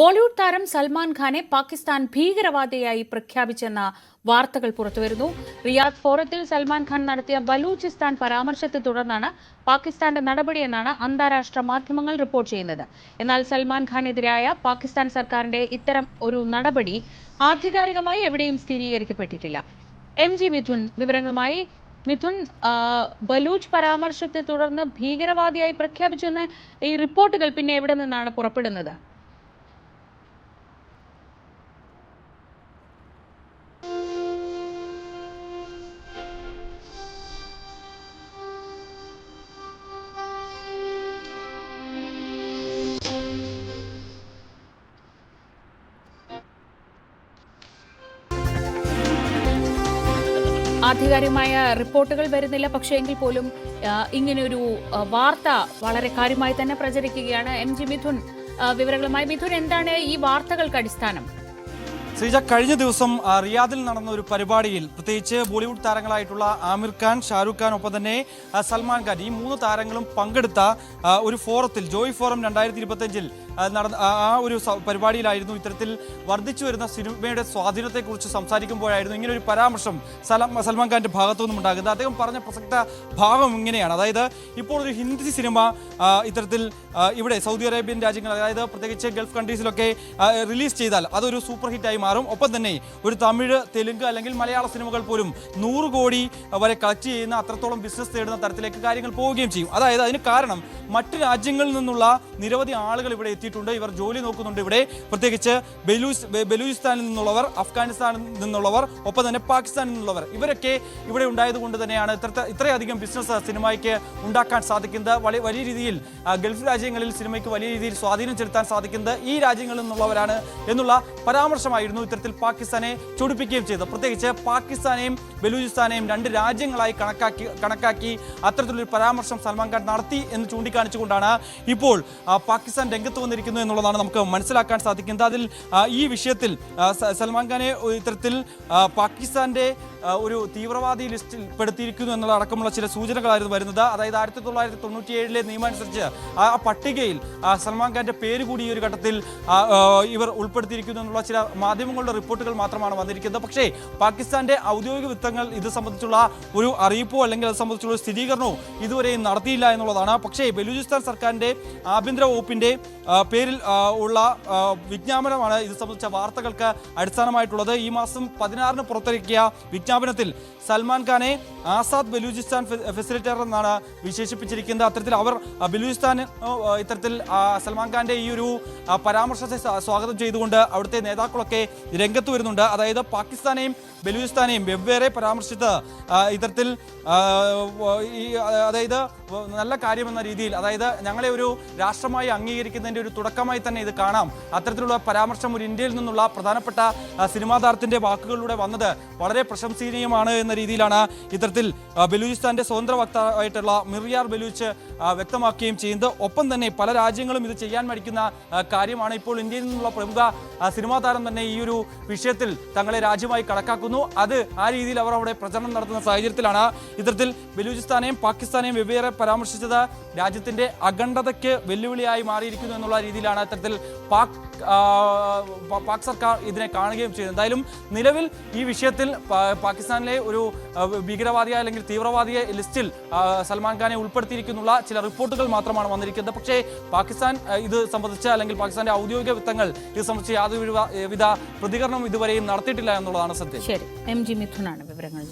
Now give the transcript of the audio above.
ബോളിവുഡ് താരം സൽമാൻ ഖാനെ പാകിസ്ഥാൻ ഭീകരവാദിയായി പ്രഖ്യാപിച്ചെന്ന വാർത്തകൾ പുറത്തുവരുന്നു. റിയാദ് ഫോറത്തിൽ സൽമാൻ ഖാൻ നടത്തിയ ബലൂചിസ്ഥാൻ പരാമർശത്തെ തുടർന്നാണ് പാകിസ്ഥാന്റെ നടപടിയെന്നാണ് അന്താരാഷ്ട്ര മാധ്യമങ്ങൾ റിപ്പോർട്ട് ചെയ്യുന്നത്. എന്നാൽ സൽമാൻ ഖാനെതിരായ പാകിസ്ഥാൻ സർക്കാരിന്റെ ഇത്തരം ഒരു നടപടി ആധികാരികമായി എവിടെയും സ്ഥിരീകരിക്കപ്പെട്ടിട്ടില്ല. എം ജി മിഥുൻ വിവരങ്ങളുമായി മിഥുൻ ബലൂച്ച് പരാമർശത്തെ തുടർന്ന് ഭീകരവാദിയായി പ്രഖ്യാപിച്ചെന്ന് ഈ റിപ്പോർട്ടുകൾ പിന്നെ എവിടെ നിന്നാണ് പുറപ്പെടുന്നത്? ആധികാരികമായ റിപ്പോർട്ടുകൾ വരുന്നില്ല. പക്ഷേ എങ്കിൽ പോലും ഇങ്ങനെയൊരു വാർത്ത വളരെ കാര്യമായി തന്നെ പ്രചരിക്കുകയാണ്. എം ജി മിഥുൻ വിവരങ്ങളുമായി. മിഥുൻ എന്താണ് ഈ വാർത്തകൾക്ക് അടിസ്ഥാനം? ശ്രീജ കഴിഞ്ഞ ദിവസം റിയാദിൽ നടന്ന ഒരു പരിപാടിയിൽ പ്രത്യേകിച്ച് ബോളിവുഡ് താരങ്ങളായിട്ടുള്ള ആമിർ ഖാൻ ഷാരൂഖ് ഖാൻ ഒപ്പം തന്നെ സൽമാൻ ഖാൻ ഈ മൂന്ന് താരങ്ങളും പങ്കെടുത്ത ഒരു ഫോറത്തിൽ ജോയ് ഫോറം രണ്ടായിരത്തി ഇരുപത്തഞ്ചിൽ നടന്ന ആ ഒരു പരിപാടിയിലായിരുന്നു ഇത്തരത്തിൽ വർദ്ധിച്ചു വരുന്ന സിനിമയുടെ സ്വാധീനത്തെക്കുറിച്ച് സംസാരിക്കുമ്പോഴായിരുന്നു ഇങ്ങനെ ഒരു പരാമർശം സൽമാൻ ഖാന്റെ ഭാഗത്തു നിന്നും ഉണ്ടാകുന്നത് അദ്ദേഹം പറഞ്ഞ പ്രസക്ത ഭാഗം ഇങ്ങനെയാണ്. അതായത് ഇപ്പോൾ ഒരു ഹിന്ദി സിനിമ ഇത്തരത്തിൽ ഇവിടെ സൗദി അറേബ്യൻ രാജ്യങ്ങൾ അതായത് പ്രത്യേകിച്ച് ഗൾഫ് കൺട്രീസിലൊക്കെ റിലീസ് ചെയ്താൽ അതൊരു സൂപ്പർ ഹിറ്റായി മാറും. ഒപ്പം തന്നെ ഒരു തമിഴ് തെലുങ്ക് അല്ലെങ്കിൽ മലയാള സിനിമകൾ പോലും നൂറ് കോടി വരെ കളക്ട് ചെയ്യുന്ന അത്രത്തോളം ബിസിനസ് തേടുന്ന തരത്തിലേക്ക് കാര്യങ്ങൾ പോവുകയും ചെയ്യും. അതായത് അതിന് കാരണം മറ്റ് രാജ്യങ്ങളിൽ നിന്നുള്ള നിരവധി ആളുകൾ ഇവിടെ എത്തിയിട്ടുണ്ട്. ഇവർ ജോലി നോക്കുന്നുണ്ട് ഇവിടെ. പ്രത്യേകിച്ച് ബലൂസ് ബലൂചിസ്ഥാനിൽ നിന്നുള്ളവർ അഫ്ഗാനിസ്ഥാനിൽ നിന്നുള്ളവർ ഒപ്പം തന്നെ പാകിസ്ഥാനിൽ നിന്നുള്ളവർ. ഇവരൊക്കെ ഇവിടെ ഉണ്ടായതുകൊണ്ട് തന്നെയാണ് ഇത്ര ഇത്രയധികം ബിസിനസ് സിനിമയ്ക്ക് ഉണ്ടാക്കാൻ സാധിക്കുന്നത്. വളരെ വലിയ രീതിയിൽ ഗൾഫ് രാജ്യങ്ങളിൽ സിനിമയ്ക്ക് വലിയ രീതിയിൽ സ്വാധീനം ചെലുത്താൻ സാധിക്കുന്നത് ഈ രാജ്യങ്ങളിൽ നിന്നുള്ളവരാണ് എന്നുള്ള പരാമർശമായിരുന്നു ഇത്തരത്തിൽ പാകിസ്ഥാനെ ചൊടിപ്പിക്കുകയും ചെയ്തത് പ്രത്യേകിച്ച് പാകിസ്ഥാനെയും ബലൂചിസ്ഥാനെയും രണ്ട് രാജ്യങ്ങളായി കണക്കാക്കി കണക്കാക്കി അത്തരത്തിലൊരു പരാമർശം സൽമാൻ ഖാൻ നടത്തി എന്ന് ചൂണ്ടിക്കാണിച്ചുകൊണ്ടാണ് ഇപ്പോൾ പാകിസ്ഥാൻ രംഗത്ത് വന്നിരിക്കുന്നു എന്നുള്ളതാണ് നമുക്ക് മനസ്സിലാക്കാൻ സാധിക്കുന്നത്. അതിൽ ഈ വിഷയത്തിൽ സൽമാൻ ഖാനെ ഇത്തരത്തിൽ പാകിസ്ഥാന്റെ ഒരു തീവ്രവാദി ലിസ്റ്റിൽ പെടുത്തിയിരിക്കുന്നു എന്നുള്ള അടക്കമുള്ള ചില സൂചനകളായിരുന്നു വരുന്നത്. അതായത് ആയിരത്തി തൊള്ളായിരത്തി തൊണ്ണൂറ്റി ഏഴിലെ നിയമം അനുസരിച്ച് ആ പട്ടികയിൽ സൽമാൻ ഖാന്റെ പേര് കൂടി ഈ ഒരു ഘട്ടത്തിൽ ഇവർ ഉൾപ്പെടുത്തിയിരിക്കുന്നു എന്നുള്ള ചില മാധ്യമങ്ങളുടെ റിപ്പോർട്ടുകൾ മാത്രമാണ് വന്നിരിക്കുന്നത്. പക്ഷേ പാകിസ്ഥാന്റെ ഔദ്യോഗിക വൃത്തങ്ങൾ ഇത് സംബന്ധിച്ചുള്ള ഒരു അറിയിപ്പോ അല്ലെങ്കിൽ അത് സംബന്ധിച്ചുള്ള ഒരു സ്ഥിരീകരണവും ഇതുവരെയും നടത്തിയില്ല എന്നുള്ളതാണ്. പക്ഷേ ബലൂചിസ്ഥാൻ സർക്കാരിന്റെ ആഭ്യന്തര വകുപ്പിന്റെ പേരിൽ ഉള്ള വിജ്ഞാപനമാണ് ഇത് സംബന്ധിച്ച വാർത്തകൾക്ക് അടിസ്ഥാനമായിട്ടുള്ളത്. ഈ മാസം പതിനാറിന് പുറത്തിറക്കിയ വിജ്ഞാപനത്തിൽ സൽമാൻ ഖാനെ ആസാദ് ബലൂചിസ്ഥാൻ ഫെസിലിറ്റേറ്റർ എന്നാണ് വിശേഷിപ്പിച്ചിരിക്കുന്നത്. അത്തരത്തിൽ അവർ ബലൂചിസ്ഥാൻ ഇത്തരത്തിൽ സൽമാൻ ഖാന്റെ ഈ ഒരു പരാമർശത്തെ സ്വാഗതം ചെയ്തുകൊണ്ട് അവിടുത്തെ നേതാക്കളൊക്കെ രംഗത്ത് വരുന്നുണ്ട്. അതായത് പാകിസ്ഥാനെയും ബലൂചിസ്ഥാനെയും വെവ്വേറെ പരാമർശിച്ച് ആ, ഇത്തരത്തിൽ അതായത് നല്ല കാര്യമെന്ന രീതിയിൽ അതായത് ഞങ്ങളെ ഒരു രാഷ്ട്രമായി അംഗീകരിക്കുന്നതിന്റെ ഒരു തുടക്കമായി തന്നെ ഇത് കാണാം. അത്തരത്തിലുള്ള പരാമർശം ഒരു ഇന്ത്യയിൽ നിന്നുള്ള പ്രധാനപ്പെട്ട സിനിമാ താരത്തിന്റെ വാക്കുകളിലൂടെ വന്നത് വളരെ പ്രശംസനീയമാണ് എന്ന രീതിയിലാണ് ഇത്തരത്തിൽ ബലൂചിസ്ഥാന്റെ സ്വതന്ത്ര വക്താവായിട്ടുള്ള മിറിയാർ ബലൂച്ച് വ്യക്തമാക്കുകയും ചെയ്യുന്നത്. ഒപ്പം തന്നെ പല രാജ്യങ്ങളും ഇത് ചെയ്യാൻ മടിക്കുന്ന കാര്യമാണ് ഇപ്പോൾ ഇന്ത്യയിൽ നിന്നുള്ള പ്രമുഖ സിനിമാ താരം തന്നെ ഈ ഒരു വിഷയത്തിൽ തങ്ങളെ രാജ്യമായി കണക്കാക്കുന്നു. അത് ആ രീതിയിൽ അവർ അവിടെ പ്രചരണം നടത്തുന്ന സാഹചര്യത്തിലാണ് ഇത്തരത്തിൽ ബലൂചിസ്ഥാനെയും പാകിസ്ഥാനെയും വെവ്വേറെ പരാമർശിച്ചത്. രാജ്യത്തിന്റെ അഖണ്ഡതയ്ക്ക് വെല്ലുവിളിയായി മാറിയിരിക്കുന്നു എന്നുള്ള രീതിയിലാണ് ഇത്തരത്തിൽ പാക് പാക് സർക്കാർ ഇതിനെ കാണുകയും ചെയ്യുന്നത്. എന്തായാലും നിലവിൽ ഈ വിഷയത്തിൽ പാകിസ്ഥാനിലെ ഒരു ആ, ഭീകരവാദിയെ അല്ലെങ്കിൽ തീവ്രവാദിയെ ലിസ്റ്റിൽ സൽമാൻ ഖാനെ ഉൾപ്പെടുത്തിയിരിക്കുന്നുള്ള ചില റിപ്പോർട്ടുകൾ മാത്രമാണ് വന്നിരിക്കുന്നത്. പക്ഷേ പാകിസ്ഥാൻ ഇത് സംബന്ധിച്ച് അല്ലെങ്കിൽ പാകിസ്ഥാന്റെ ഔദ്യോഗിക വൃത്തങ്ങൾ ഇത് സംബന്ധിച്ച് യാതൊരു വിധ പ്രതികരണവും ഇതുവരെയും നടത്തിയിട്ടില്ല എന്നുള്ളതാണ് സത്യം. ശരി. എം ജി മിഥുനാണ് വിവരങ്ങൾ